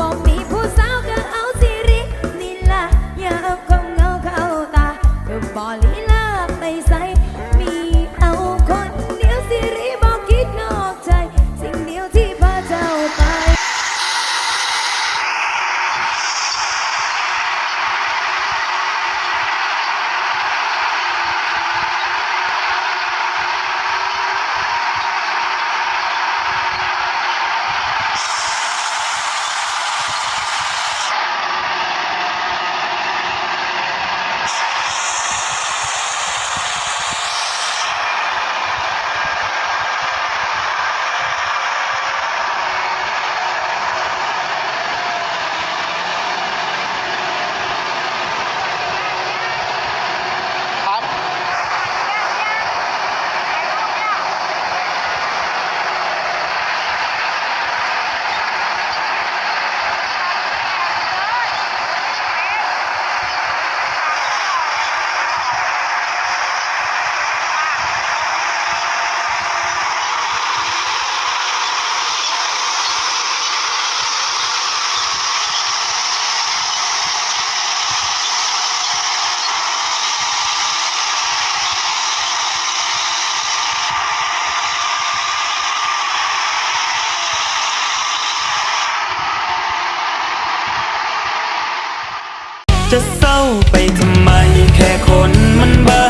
บ่มีผู้สาวก็เอาสิรินี่ล่ะอย่าเอาความเหงาเข้าตาเธอบ่ลีลาไปใส่ จะเศร้าไปทำไมแค่คนมันเบิด